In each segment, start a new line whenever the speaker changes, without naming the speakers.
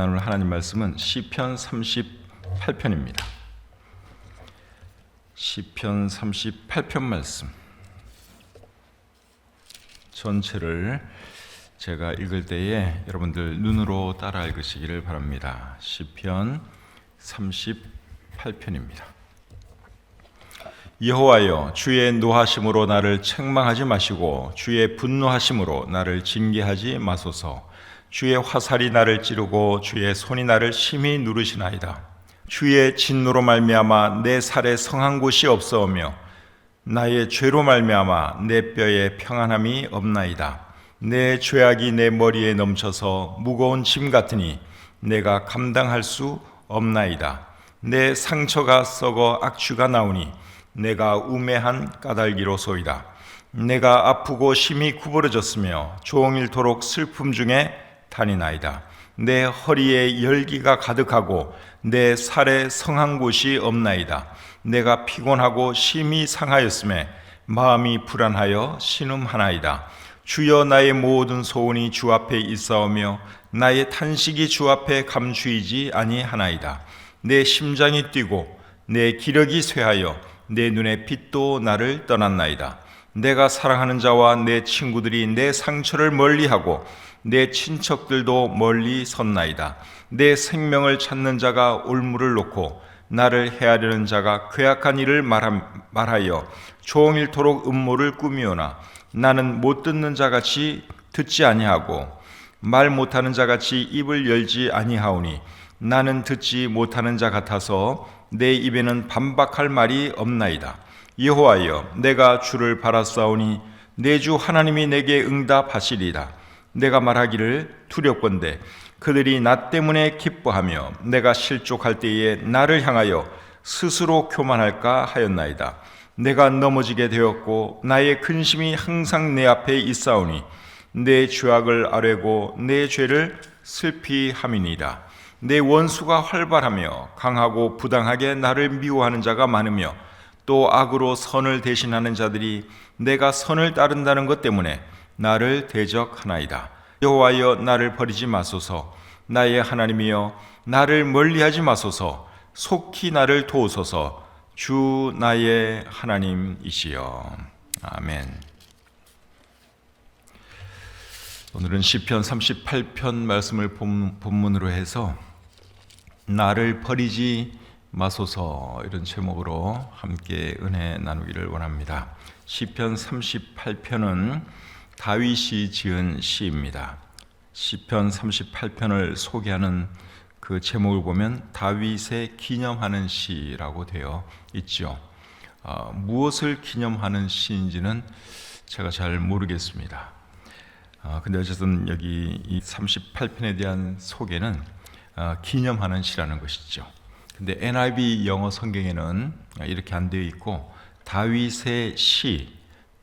나눌 하나님 말씀은 시편 38편입니다. 시편 38편 말씀 전체를 제가 읽을 때에 여러분들 눈으로 따라 읽으시기를 바랍니다. 시편 38편입니다. 여호와여 주의 노하심으로 나를 책망하지 마시고 주의 분노하심으로 나를 징계하지 마소서 주의 화살이 나를 찌르고 주의 손이 나를 심히 누르시나이다. 주의 진노로 말미암아 내 살에 성한 곳이 없사오며 나의 죄로 말미암아 내 뼈에 평안함이 없나이다. 내 죄악이 내 머리에 넘쳐서 무거운 짐 같으니 내가 감당할 수 없나이다. 내 상처가 썩어 악취가 나오니 내가 우매한 까닭이로소이다. 내가 아프고 심히 구부러졌으며 종일토록 슬픔 중에 다니나이다. 내 허리에 열기가 가득하고 내 살에 성한 곳이 없나이다. 내가 피곤하고 심히 상하였음에 마음이 불안하여 신음하나이다. 주여 나의 모든 소원이 주 앞에 있사오며 나의 탄식이 주 앞에 감추이지 아니하나이다. 내 심장이 뛰고 내 기력이 쇠하여 내 눈의 빛도 나를 떠났나이다. 내가 사랑하는 자와 내 친구들이 내 상처를 멀리하고 내 친척들도 멀리 섰나이다. 내 생명을 찾는 자가 올무를 놓고 나를 헤아리는 자가 괴악한 일을 말하여 종일토록 음모를 꾸미오나 나는 못 듣는 자같이 듣지 아니하고 말 못하는 자같이 입을 열지 아니하오니 나는 듣지 못하는 자 같아서 내 입에는 반박할 말이 없나이다. 여호와여, 내가 주를 바라싸오니 내 주 하나님이 내게 응답하시리다. 내가 말하기를 두렵건대 그들이 나 때문에 기뻐하며 내가 실족할 때에 나를 향하여 스스로 교만할까 하였나이다. 내가 넘어지게 되었고 나의 근심이 항상 내 앞에 있사오니 내 죄악을 아뢰고 내 죄를 슬피 함이니이다. 내 원수가 활발하며 강하고 부당하게 나를 미워하는 자가 많으며 또 악으로 선을 대신하는 자들이 내가 선을 따른다는 것 때문에 나를 대적하나이다. 여호와여 나를 버리지 마소서. 나의 하나님이여 나를 멀리하지 마소서. 속히 나를 도우소서. 주 나의 하나님이시여. 아멘. 오늘은 시편 38편 말씀을 본문으로 해서 나를 버리지 마소서 이런 제목으로 함께 은혜 나누기를 원합니다. 시편 38편은 다윗이 지은 시입니다. 시편 38편을 소개하는 그 제목을 보면 다윗의 기념하는 시라고 되어 있죠. 어, 무엇을 기념하는 시인지는 제가 잘 모르겠습니다. 어, 근데 어쨌든 여기 이 38편에 대한 소개는 어, 기념하는 시라는 것이죠. 근데 NIV 영어 성경에는 이렇게 안 되어 있고 다윗의 시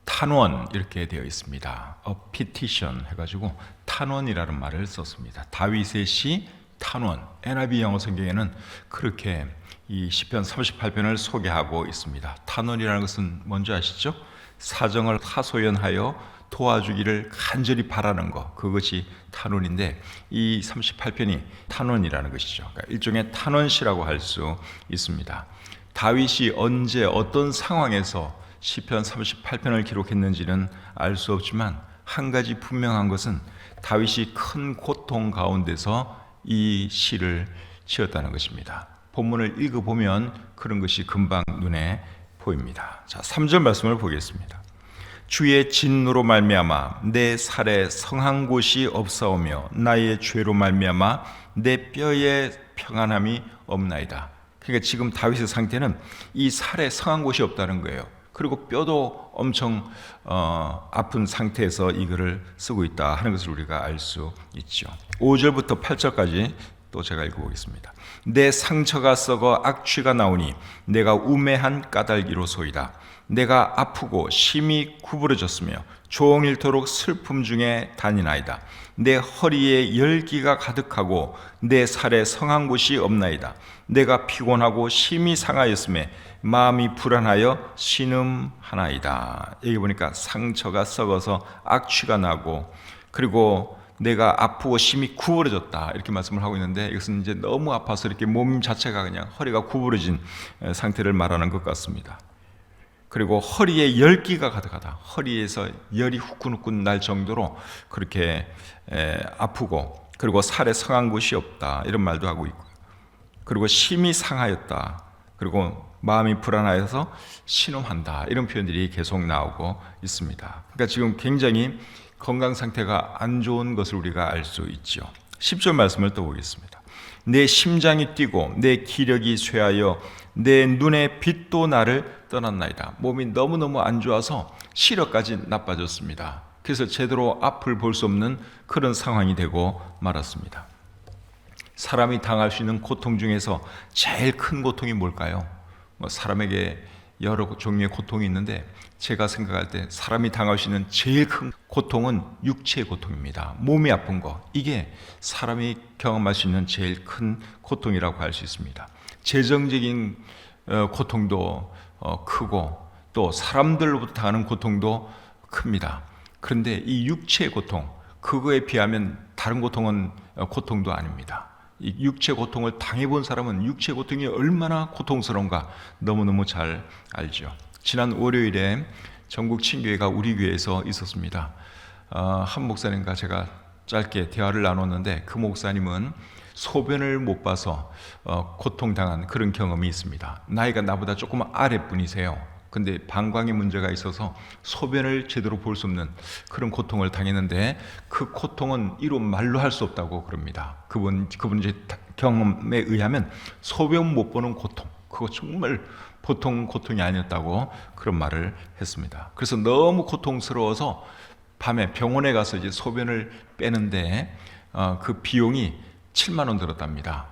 탄원 이렇게 되어 있습니다. A petition 해가지고 탄원이라는 말을 썼습니다. 다윗의 시 탄원. NIV 영어 성경에는 그렇게 이 시편 38편을 소개하고 있습니다. 탄원이라는 것은 뭔지 아시죠? 사정을 하소연하여 도와주기를 간절히 바라는 것 그것이 탄원인데 이 38편이 탄원이라는 것이죠. 그러니까 일종의 탄원시라고 할 수 있습니다. 다윗이 언제 어떤 상황에서 시편 38편을 기록했는지는 알 수 없지만 한 가지 분명한 것은 다윗이 큰 고통 가운데서 이 시를 지었다는 것입니다. 본문을 읽어보면 그런 것이 금방 눈에 보입니다. 자, 3절 말씀을 보겠습니다. 주의 진노로 말미암아 내 살에 성한 곳이 없사오며 나의 죄로 말미암아 내 뼈에 평안함이 없나이다. 그러니까 지금 다윗의 상태는 이 살에 성한 곳이 없다는 거예요. 그리고 뼈도 엄청 어, 아픈 상태에서 이 글을 쓰고 있다 하는 것을 우리가 알 수 있죠. 5절부터 8절까지 또 제가 읽어보겠습니다. 내 상처가 썩어 악취가 나오니 내가 우매한 까닭이로소이다. 내가 아프고 심히 구부러졌으며 종일토록 슬픔 중에 다니나이다. 내 허리에 열기가 가득하고 내 살에 성한 곳이 없나이다. 내가 피곤하고 심히 상하였음에 마음이 불안하여 신음하나이다. 여기 보니까 상처가 썩어서 악취가 나고 그리고 내가 아프고 심히 구부러졌다 이렇게 말씀을 하고 있는데 이것은 이제 너무 아파서 이렇게 몸 자체가 그냥 허리가 구부러진 에, 상태를 말하는 것 같습니다. 그리고 허리에 열기가 가득하다. 허리에서 열이 후끈후끈 날 정도로 그렇게 에, 아프고 그리고 살에 성한 곳이 없다 이런 말도 하고 있고 그리고 심히 상하였다. 그리고 마음이 불안하여서 신음한다. 이런 표현들이 계속 나오고 있습니다. 그러니까 지금 굉장히 건강 상태가 안 좋은 것을 우리가 알 수 있죠. 10절 말씀을 또 보겠습니다. 내 심장이 뛰고 내 기력이 쇠하여 내 눈의 빛도 나를 떠났나이다. 몸이 너무너무 안 좋아서 시력까지 나빠졌습니다. 그래서 제대로 앞을 볼 수 없는 그런 상황이 되고 말았습니다. 사람이 당할 수 있는 고통 중에서 제일 큰 고통이 뭘까요? 뭐 사람에게 여러 종류의 고통이 있는데 제가 생각할 때 사람이 당할 수 있는 제일 큰 고통은 육체의 고통입니다. 몸이 아픈 거. 이게 사람이 경험할 수 있는 제일 큰 고통이라고 할 수 있습니다. 재정적인 어, 고통도 어, 크고 또 사람들로부터 당하는 고통도 큽니다. 그런데 이 육체의 고통, 그거에 비하면 다른 고통은 어, 고통도 아닙니다. 이 육체 고통을 당해본 사람은 육체 고통이 얼마나 고통스러운가 너무너무 잘 알죠. 지난 월요일에 전국 친교회가 우리 교회에서 있었습니다. 어, 한 목사님과 제가 짧게 대화를 나눴는데 그 목사님은 소변을 못 봐서 어, 고통당한 그런 경험이 있습니다. 나이가 나보다 조금 아랫분이세요. 근데 방광에 문제가 있어서 소변을 제대로 볼 수 없는 그런 고통을 당했는데 그 고통은 이로 말로 할 수 없다고 그럽니다. 그분 그분 이제 경험에 의하면 소변 못 보는 고통 그거 정말 보통 고통이 아니었다고 그런 말을 했습니다. 그래서 너무 고통스러워서 밤에 병원에 가서 이제 소변을 빼는데 어, 그 비용이 7만 원 들었답니다.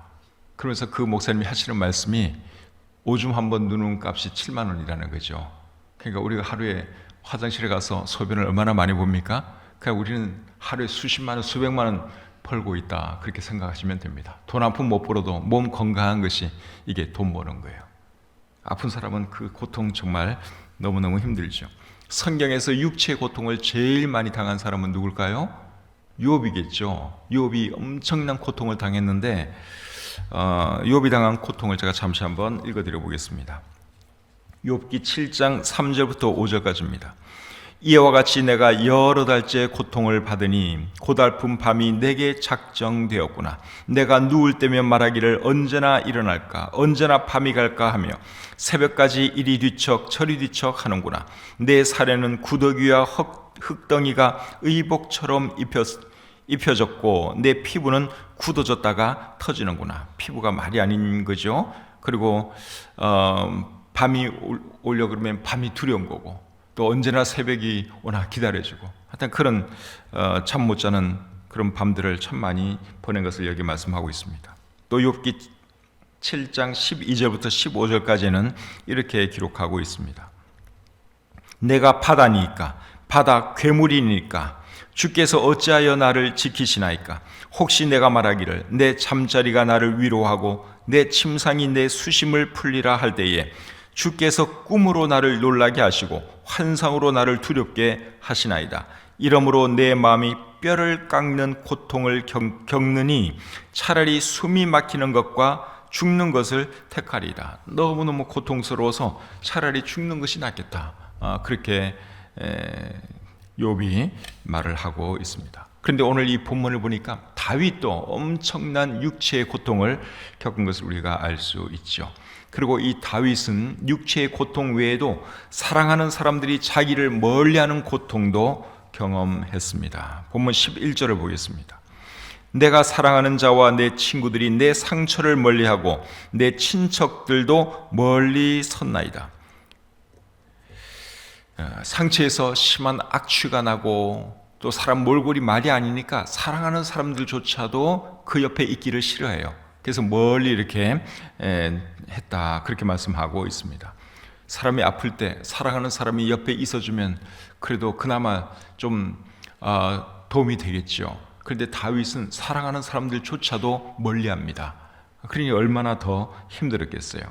그러면서 그 목사님이 하시는 말씀이 오줌 한 번 누는 값이 7만 원이라는 거죠. 그러니까 우리가 하루에 화장실에 가서 소변을 얼마나 많이 봅니까? 그러니까 우리는 하루에 수십만 원, 수백만 원 벌고 있다. 그렇게 생각하시면 됩니다. 돈 한 푼 못 벌어도 몸 건강한 것이 이게 돈 버는 거예요. 아픈 사람은 그 고통 정말 너무너무 힘들죠. 성경에서 육체의 고통을 제일 많이 당한 사람은 누굴까요? 유업이겠죠. 유업이 엄청난 고통을 당했는데 어, 욥이 당한 고통을 제가 잠시 한번 읽어드려 보겠습니다. 욥기 7장 3절부터 5절까지입니다. 이와 같이 내가 여러 달째 고통을 받으니 고달픈 밤이 내게 작정되었구나. 내가 누울 때면 말하기를 언제나 일어날까, 언제나 밤이 갈까 하며 새벽까지 이리 뒤척 저리 뒤척 하는구나. 내 살에는 구더기와 흙덩이가 의복처럼 입혔 입혀졌고 내 피부는 굳어졌다가 터지는구나. 피부가 말이 아닌 거죠. 그리고 어, 밤이 올려 그러면 밤이 두려운 거고 또 언제나 새벽이 오나 기다려주고 하여튼 그런 어, 잠못 자는 그런 밤들을 참 많이 보낸 것을 여기 말씀하고 있습니다. 또 욥기 7장 12절부터 15절까지는 이렇게 기록하고 있습니다. 내가 바다니까 바다 괴물이니까 주께서 어찌하여 나를 지키시나이까? 혹시 내가 말하기를 내 잠자리가 나를 위로하고 내 침상이 내 수심을 풀리라 할 때에 주께서 꿈으로 나를 놀라게 하시고 환상으로 나를 두렵게 하시나이다. 이러므로 내 마음이 뼈를 깎는 고통을 겪느니 차라리 숨이 막히는 것과 죽는 것을 택하리다. 너무너무 고통스러워서 차라리 죽는 것이 낫겠다. 아, 그렇게 욥이 말을 하고 있습니다. 그런데 오늘 이 본문을 보니까 다윗도 엄청난 육체의 고통을 겪은 것을 우리가 알 수 있죠. 그리고 이 다윗은 육체의 고통 외에도 사랑하는 사람들이 자기를 멀리하는 고통도 경험했습니다. 본문 11절을 보겠습니다. 내가 사랑하는 자와 내 친구들이 내 상처를 멀리하고 내 친척들도 멀리 섰나이다. 어, 상처에서 심한 악취가 나고 또 사람 몰골이 말이 아니니까 사랑하는 사람들조차도 그 옆에 있기를 싫어해요. 그래서 멀리 이렇게 했다 그렇게 말씀하고 있습니다. 사람이 아플 때 사랑하는 사람이 옆에 있어주면 그래도 그나마 좀 어, 도움이 되겠죠. 그런데 다윗은 사랑하는 사람들조차도 멀리합니다. 그러니 얼마나 더 힘들었겠어요.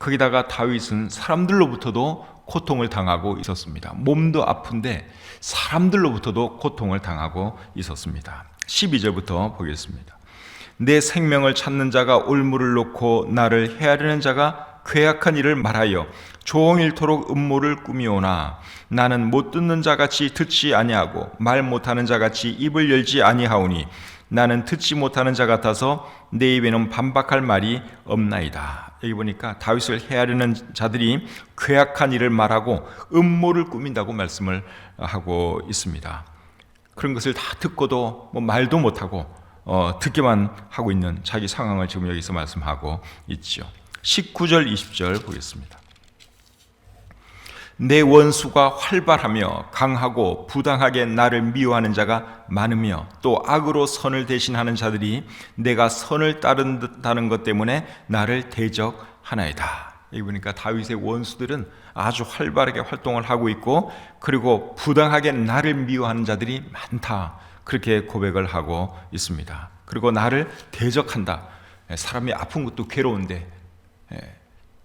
거기다가 다윗은 사람들로부터도 고통을 당하고 있었습니다. 몸도 아픈데 사람들로부터도 고통을 당하고 있었습니다. 12절부터 보겠습니다. 내 생명을 찾는 자가 올무를 놓고 나를 헤아리는 자가 괴악한 일을 말하여 종일토록 음모를 꾸미오나 나는 못 듣는 자같이 듣지 아니하고 말 못하는 자같이 입을 열지 아니하오니 나는 듣지 못하는 자 같아서 내 입에는 반박할 말이 없나이다. 여기 보니까 다윗을 헤아리는 자들이 괴악한 일을 말하고 음모를 꾸민다고 말씀을 하고 있습니다. 그런 것을 다 듣고도 뭐 말도 못하고 어, 듣기만 하고 있는 자기 상황을 지금 여기서 말씀하고 있죠. 19절 20절 보겠습니다. 내 원수가 활발하며 강하고 부당하게 나를 미워하는 자가 많으며 또 악으로 선을 대신하는 자들이 내가 선을 따른다는 것 때문에 나를 대적하나이다. 여기 보니까 다윗의 원수들은 아주 활발하게 활동을 하고 있고 그리고 부당하게 나를 미워하는 자들이 많다. 그렇게 고백을 하고 있습니다. 그리고 나를 대적한다. 사람이 아픈 것도 괴로운데 예,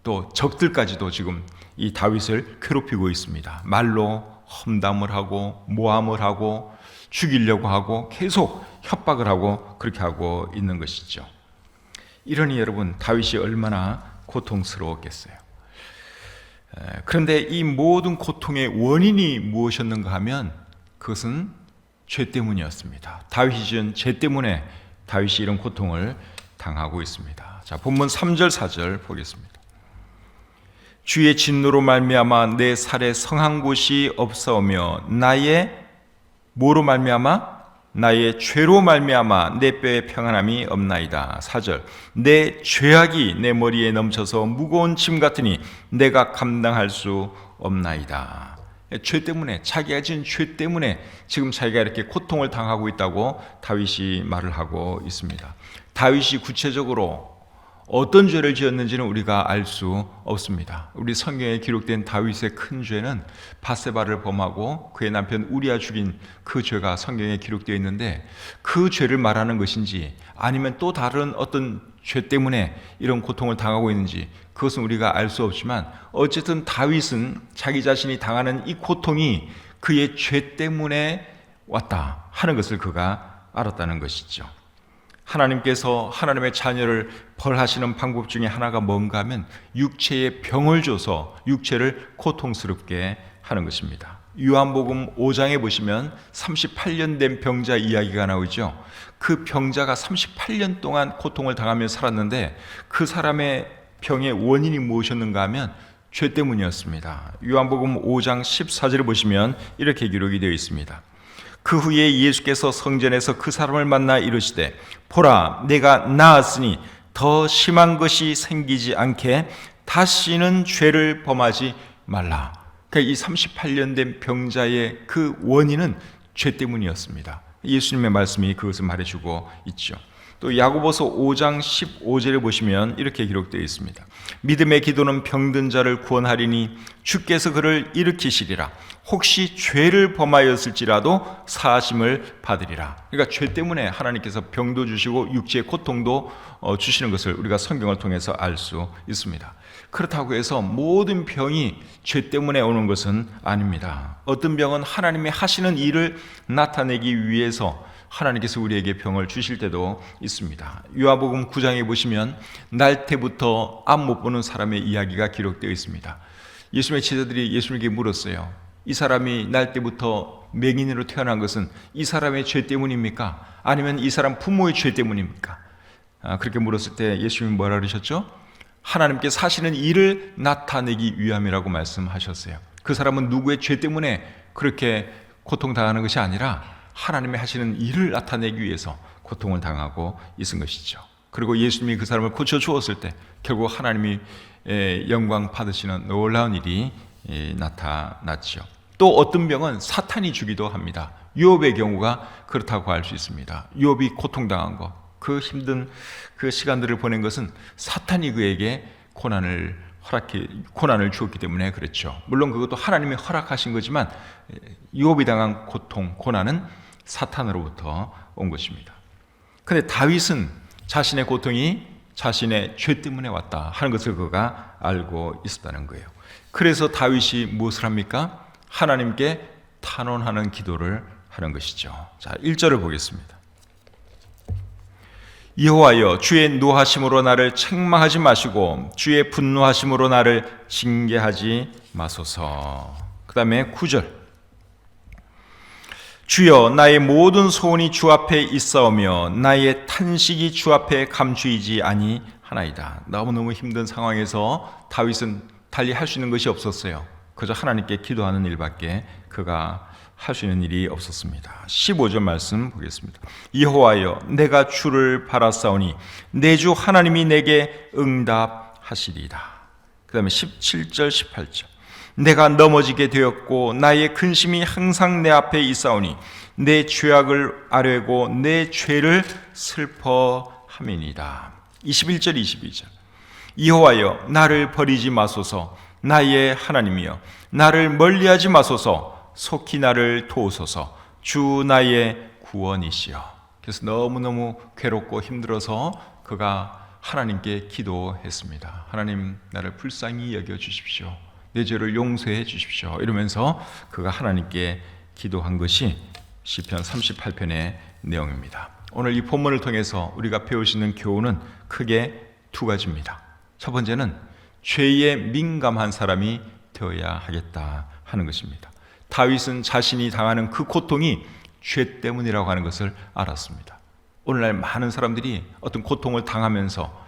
또 적들까지도 지금 이 다윗을 괴롭히고 있습니다. 말로 험담을 하고 모함을 하고 죽이려고 하고 계속 협박을 하고 그렇게 하고 있는 것이죠. 이러니 여러분 다윗이 얼마나 고통스러웠겠어요. 그런데 이 모든 고통의 원인이 무엇이었는가 하면 그것은 죄 때문이었습니다. 다윗이 지은 죄 때문에 다윗이 이런 고통을 당하고 있습니다. 자, 본문 3절 4절 보겠습니다. 주의 진노로 말미암아 내 살에 성한 곳이 없사오며 나의 뭐로 말미암아 나의 죄로 말미암아 내 뼈에 평안함이 없나이다. 4절 내 죄악이 내 머리에 넘쳐서 무거운 짐 같으니 내가 감당할 수 없나이다. 죄 때문에 자기가 지은 죄 때문에 지금 자기가 이렇게 고통을 당하고 있다고 다윗이 말을 하고 있습니다. 다윗이 구체적으로 어떤 죄를 지었는지는 우리가 알 수 없습니다. 우리 성경에 기록된 다윗의 큰 죄는 바세바를 범하고 그의 남편 우리아 죽인 그 죄가 성경에 기록되어 있는데 그 죄를 말하는 것인지 아니면 또 다른 어떤 죄 때문에 이런 고통을 당하고 있는지 그것은 우리가 알 수 없지만 어쨌든 다윗은 자기 자신이 당하는 이 고통이 그의 죄 때문에 왔다 하는 것을 그가 알았다는 것이죠. 하나님께서 하나님의 자녀를 벌하시는 방법 중에 하나가 뭔가 하면 육체에 병을 줘서 육체를 고통스럽게 하는 것입니다. 요한복음 5장에 보시면 38년 된 병자 이야기가 나오죠. 그 병자가 38년 동안 고통을 당하며 살았는데 그 사람의 병의 원인이 무엇이었는가 하면 죄 때문이었습니다. 요한복음 5장 14절을 보시면 이렇게 기록이 되어 있습니다. 그 후에 예수께서 성전에서 그 사람을 만나 이르시되 보라 내가 나았으니 더 심한 것이 생기지 않게 다시는 죄를 범하지 말라. 그러니까 이 38년 된 병자의 그 원인은 죄 때문이었습니다. 예수님의 말씀이 그것을 말해주고 있죠. 또 야고보서 5장 15절에 보시면 이렇게 기록되어 있습니다. 믿음의 기도는 병든 자를 구원하리니 주께서 그를 일으키시리라. 혹시 죄를 범하였을지라도 사하심을 받으리라. 그러니까 죄 때문에 하나님께서 병도 주시고 육체의 고통도 어, 주시는 것을 우리가 성경을 통해서 알 수 있습니다. 그렇다고 해서 모든 병이 죄 때문에 오는 것은 아닙니다. 어떤 병은 하나님이 하시는 일을 나타내기 위해서 하나님께서 우리에게 병을 주실 때도 있습니다. 요한복음 9장에 보시면 날 때부터 앞 못 보는 사람의 이야기가 기록되어 있습니다. 예수님의 제자들이 예수님에게 물었어요. 이 사람이 날 때부터 맹인으로 태어난 것은 이 사람의 죄 때문입니까? 아니면 이 사람 부모의 죄 때문입니까? 아, 그렇게 물었을 때 예수님이 뭐라 그러셨죠? 하나님께 사시는 일을 나타내기 위함이라고 말씀하셨어요. 그 사람은 누구의 죄 때문에 그렇게 고통당하는 것이 아니라 하나님의 하시는 일을 나타내기 위해서 고통을 당하고 있은 것이죠. 그리고 예수님이 그 사람을 고쳐 주었을 때 결국 하나님이 영광 받으시는 놀라운 일이 나타났죠. 또 어떤 병은 사탄이 주기도 합니다. 유업의 경우가 그렇다고 할 수 있습니다. 유업이 고통당한 것, 그 힘든 그 시간들을 보낸 것은 사탄이 그에게 고난을 허락해 고난을 주었기 때문에 그렇죠. 물론 그것도 하나님이 허락하신 거지만 유업이 당한 고통, 고난은 사탄으로부터 온 것입니다. 근데 다윗은 자신의 고통이 자신의 죄 때문에 왔다 하는 것을 그가 알고 있었다는 거예요. 그래서 다윗이 무엇을 합니까? 하나님께 탄원하는 기도를 하는 것이죠. 자, 1절을 보겠습니다. 여호와여 주의 노하심으로 나를 책망하지 마시고 주의 분노하심으로 나를 징계하지 마소서. 그다음에 9절. 주여 나의 모든 소원이 주 앞에 있사오며 나의 탄식이 주 앞에 감추이지 아니하나이다. 너무너무 힘든 상황에서 다윗은 달리 할 수 있는 것이 없었어요. 그저 하나님께 기도하는 일밖에 그가 할 수 있는 일이 없었습니다. 15절 말씀 보겠습니다. 여호와여 내가 주를 바라사오니 내 주 하나님이 내게 응답하시리이다. 그 다음에 17절 18절 내가 넘어지게 되었고 나의 근심이 항상 내 앞에 있사오니 내 죄악을 아뢰고 내 죄를 슬퍼함이니이다. 21절 22절. 여호와여 나를 버리지 마소서. 나의 하나님이여 나를 멀리하지 마소서. 속히 나를 도우소서. 주 나의 구원이시여. 그래서 너무너무 괴롭고 힘들어서 그가 하나님께 기도했습니다. 하나님 나를 불쌍히 여겨 주십시오 내 죄를 용서해 주십시오 이러면서 그가 하나님께 기도한 것이 시편 38편의 내용입니다 오늘 이 본문을 통해서 우리가 배우시는 교훈은 크게 두 가지입니다 첫 번째는 죄에 민감한 사람이 되어야 하겠다 하는 것입니다. 다윗은 자신이 당하는 그 고통이 죄 때문이라고 하는 것을 알았습니다. 오늘날 많은 사람들이 어떤 고통을 당하면서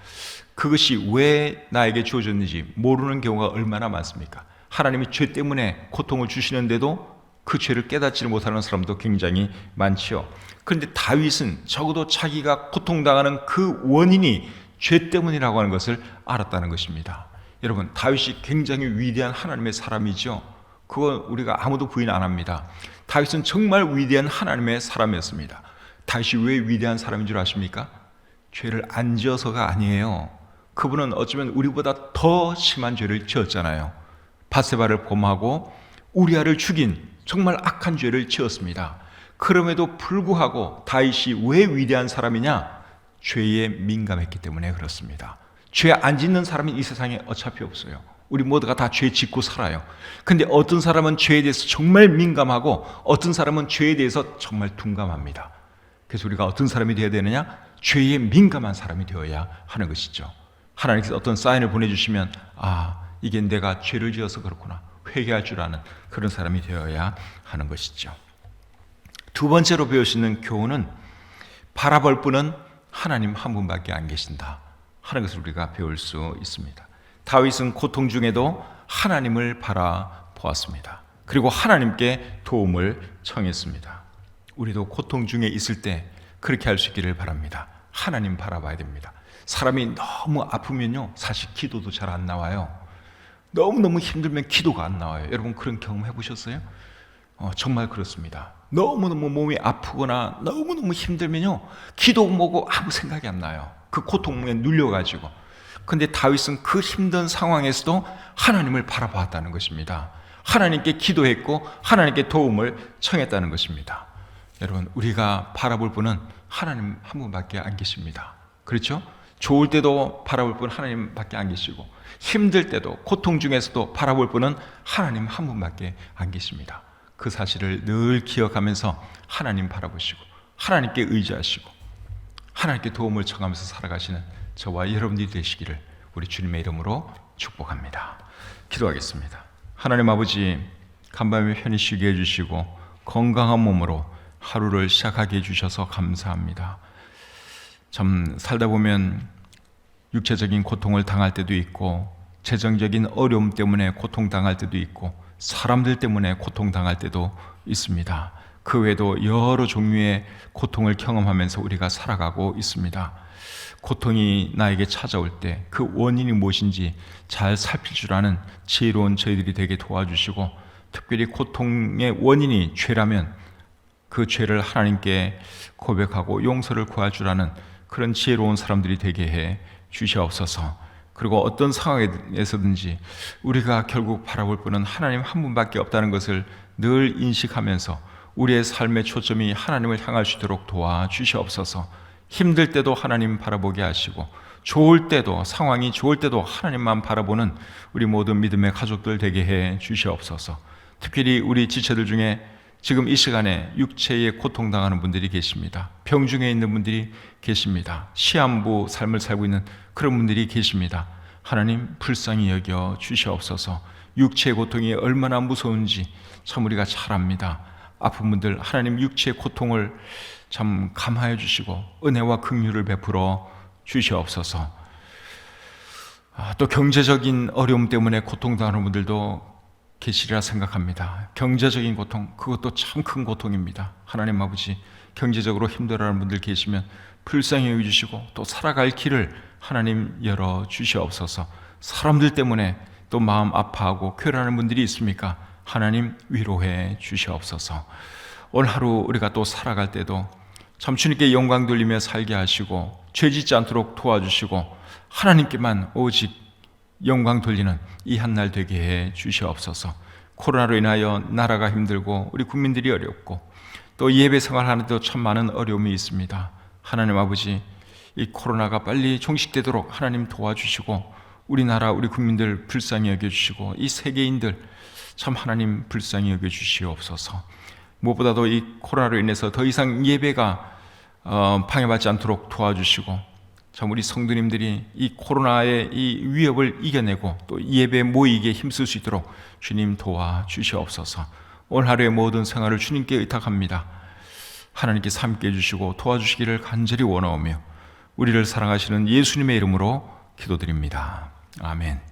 그것이 왜 나에게 주어졌는지 모르는 경우가 얼마나 많습니까? 하나님이 죄 때문에 고통을 주시는데도 그 죄를 깨닫지를 못하는 사람도 굉장히 많지요. 그런데 다윗은 적어도 자기가 고통당하는 그 원인이 죄 때문이라고 하는 것을 알았다는 것입니다. 여러분, 다윗이 굉장히 위대한 하나님의 사람이죠. 그거 우리가 아무도 부인 안 합니다. 다윗은 정말 위대한 하나님의 사람이었습니다. 다윗이 왜 위대한 사람인 줄 아십니까? 죄를 안 지어서가 아니에요. 그분은 어쩌면 우리보다 더 심한 죄를 지었잖아요. 바세바를 범하고 우리아를 죽인 정말 악한 죄를 지었습니다. 그럼에도 불구하고 다윗이 왜 위대한 사람이냐? 죄에 민감했기 때문에 그렇습니다. 죄 안 짓는 사람이 이 세상에 어차피 없어요. 우리 모두가 다 죄 짓고 살아요. 근데 어떤 사람은 죄에 대해서 정말 민감하고 어떤 사람은 죄에 대해서 정말 둔감합니다. 그래서 우리가 어떤 사람이 되어야 되느냐? 죄에 민감한 사람이 되어야 하는 것이죠. 하나님께서 어떤 사인을 보내주시면 아 이게 내가 죄를 지어서 그렇구나 회개할 줄 아는 그런 사람이 되어야 하는 것이죠. 두 번째로 배우시는 교훈은 바라볼 분은 하나님 한 분밖에 안 계신다 하는 것을 우리가 배울 수 있습니다. 다윗은 고통 중에도 하나님을 바라보았습니다. 그리고 하나님께 도움을 청했습니다. 우리도 고통 중에 있을 때 그렇게 할 수 있기를 바랍니다. 하나님 바라봐야 됩니다. 사람이 너무 아프면요, 사실 기도도 잘 안 나와요. 너무너무 힘들면 기도가 안 나와요. 여러분 그런 경험 해보셨어요? 어, 정말 그렇습니다. 너무너무 몸이 아프거나 너무너무 힘들면요. 기도 뭐고 아무 생각이 안 나요. 그 고통에 눌려가지고. 근데 다윗은 그 힘든 상황에서도 하나님을 바라보았다는 것입니다. 하나님께 기도했고 하나님께 도움을 청했다는 것입니다. 여러분, 우리가 바라볼 분은 하나님 한 분밖에 안 계십니다. 그렇죠? 좋을 때도 바라볼 분 하나님밖에 안 계시고 힘들 때도 고통 중에서도 바라볼 분은 하나님 한 분밖에 안 계십니다. 그 사실을 늘 기억하면서 하나님 바라보시고 하나님께 의지하시고 하나님께 도움을 청하면서 살아가시는 저와 여러분들이 되시기를 우리 주님의 이름으로 축복합니다. 기도하겠습니다. 하나님 아버지 간밤에 편히 쉬게 해주시고 건강한 몸으로 하루를 시작하게 해주셔서 감사합니다. 참 살다 보면 육체적인 고통을 당할 때도 있고 재정적인 어려움 때문에 고통 당할 때도 있고 사람들 때문에 고통 당할 때도 있습니다. 그 외에도 여러 종류의 고통을 경험하면서 우리가 살아가고 있습니다. 고통이 나에게 찾아올 때 그 원인이 무엇인지 잘 살필 줄 아는 지혜로운 저희들이 되게 도와주시고 특별히 고통의 원인이 죄라면 그 죄를 하나님께 고백하고 용서를 구할 줄 아는 그런 지혜로운 사람들이 되게 해 주시옵소서. 그리고 어떤 상황에서든지 우리가 결국 바라볼 분은 하나님 한 분밖에 없다는 것을 늘 인식하면서 우리의 삶의 초점이 하나님을 향할 수 있도록 도와주시옵소서. 힘들 때도 하나님 바라보게 하시고 좋을 때도 상황이 좋을 때도 하나님만 바라보는 우리 모든 믿음의 가족들 되게 해 주시옵소서. 특별히 우리 지체들 중에 지금 이 시간에 육체에 고통당하는 분들이 계십니다. 병중에 있는 분들이 계십니다. 시한부 삶을 살고 있는 그런 분들이 계십니다. 하나님 불쌍히 여겨 주시옵소서. 육체의 고통이 얼마나 무서운지 참 우리가 잘 압니다. 아픈 분들 하나님 육체의 고통을 참 감하여 주시고 은혜와 긍휼을 베풀어 주시옵소서. 아, 또 경제적인 어려움 때문에 고통당하는 분들도 계시리라 생각합니다. 경제적인 고통 그것도 참 큰 고통입니다. 하나님 아버지 경제적으로 힘들어하는 분들 계시면 불쌍히 여겨 주시고 또 살아갈 길을 하나님 열어 주시옵소서. 사람들 때문에 또 마음 아파하고 괴로워하는 분들이 있습니까? 하나님 위로해 주시옵소서. 오늘 하루 우리가 또 살아갈 때도 참 주님께 영광 돌리며 살게 하시고 죄 짓지 않도록 도와주시고 하나님께만 오직 영광 돌리는 이 한 날 되게 해 주시옵소서. 코로나로 인하여 나라가 힘들고 우리 국민들이 어렵고 또 예배 생활하는데도 참 많은 어려움이 있습니다. 하나님 아버지 이 코로나가 빨리 종식되도록 하나님 도와주시고 우리나라 우리 국민들 불쌍히 여겨 주시고 이 세계인들 참 하나님 불쌍히 여겨 주시옵소서. 무엇보다도 이 코로나로 인해서 더 이상 예배가 어, 방해받지 않도록 도와주시고 참 우리 성도님들이 이 코로나의 이 위협을 이겨내고 또 예배 모이게 힘쓸 수 있도록 주님 도와 주시옵소서. 오늘 하루의 모든 생활을 주님께 의탁합니다. 하나님께서 함께 해주시고 도와주시기를 간절히 원하오며 우리를 사랑하시는 예수님의 이름으로 기도드립니다. 아멘.